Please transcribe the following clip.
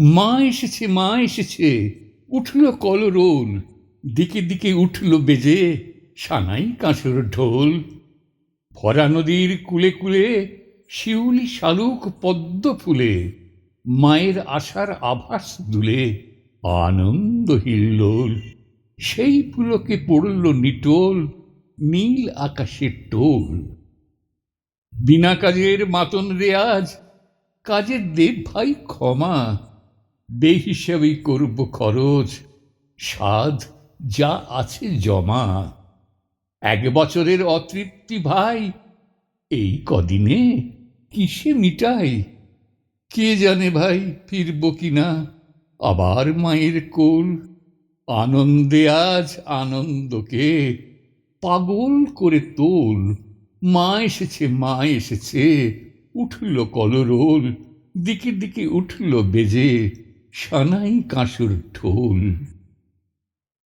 মা এসেছে মা এসেছে। উঠল কলরোল। দিকে দিকে উঠল বেজে সানাই কাঁসর ঢোল। ভরা নদীর কুলে কুলে শিউলি শালুক পদ্ম ফুলে, মায়ের আশার আভাস দুলে আনন্দ হিল্লোল। সেই পুলকে পড়ল নিটোল, নীল আকাশের টোল। বিনা কাজের মাতন রেয়াজ কাজের দেব ভাই ক্ষমা। বেহিসাবেই করব খরচ, সাধ যা আছে জমা। এক বছরের অতৃপ্তি ভাই, এই কদিনে কিসে মিটাই? কে জানে ভাই ফিরব কিনা? আবার মায়ের কোল, আনন্দে আজ আনন্দকে পাগল করে তোল। মা এসেছে মা এসেছে, উঠল কলরোল, দিকে দিকে উঠল বেজে। সানাই কাঁসুর ঢোল